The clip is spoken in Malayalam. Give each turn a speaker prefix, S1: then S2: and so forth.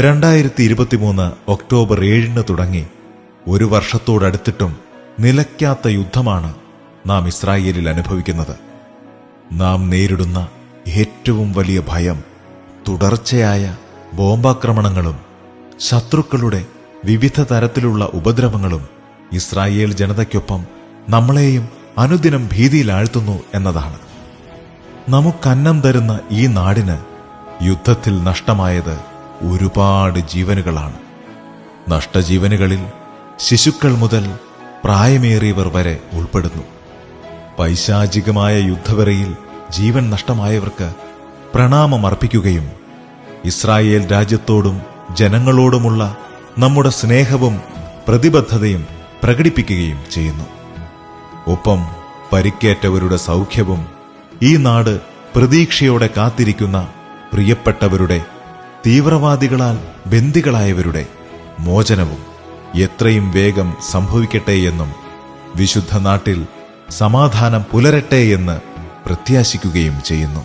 S1: രണ്ടായിരത്തി ഇരുപത്തിമൂന്ന് ഒക്ടോബർ ഏഴിന് തുടങ്ങി. ഒരു വർഷത്തോടടുത്തിട്ടും നിലയ്ക്കാത്ത യുദ്ധമാണ് നാം ഇസ്രായേലിൽ അനുഭവിക്കുന്നത്. നാം നേരിടുന്ന ഏറ്റവും വലിയ ഭയം തുടർച്ചയായ ബോംബാക്രമണങ്ങളും ശത്രുക്കളുടെ വിവിധ തരത്തിലുള്ള ഉപദ്രവങ്ങളും ഇസ്രായേൽ ജനതയ്ക്കൊപ്പം നമ്മളെയും അനുദിനം ഭീതിയിലാഴ്ത്തുന്നു എന്നതാണ്. നമുക്കന്നം തരുന്ന ഈ നാടിന് യുദ്ധത്തിൽ നഷ്ടമായത് ഒരുപാട് ജീവനുകളാണ്. നഷ്ടജീവനുകളിൽ ശിശുക്കൾ മുതൽ പ്രായമേറിയവർ വരെ ഉൾപ്പെടുന്നു. പൈശാചികമായ യുദ്ധവെറിയിൽ ജീവൻ നഷ്ടമായവർക്ക് പ്രണാമമർപ്പിക്കുകയും ഇസ്രായേൽ രാജ്യത്തോടും ജനങ്ങളോടുമുള്ള നമ്മുടെ സ്നേഹവും പ്രതിബദ്ധതയും പ്രകടിപ്പിക്കുകയും ചെയ്യുന്നു. ഒപ്പം പരിക്കേറ്റവരുടെ സൗഖ്യവും ഈ നാട് പ്രതീക്ഷയോടെ കാത്തിരിക്കുന്ന പ്രിയപ്പെട്ടവരുടെ തീവ്രവാദികളാൽ ബന്ദികളായവരുടെ മോചനവും എത്രയും വേഗം സംഭവിക്കട്ടെ എന്നും വിശുദ്ധ നാട്ടിൽ സമാധാനം പുലരട്ടെ എന്ന് പ്രത്യാശിക്കുകയും ചെയ്യുന്നു.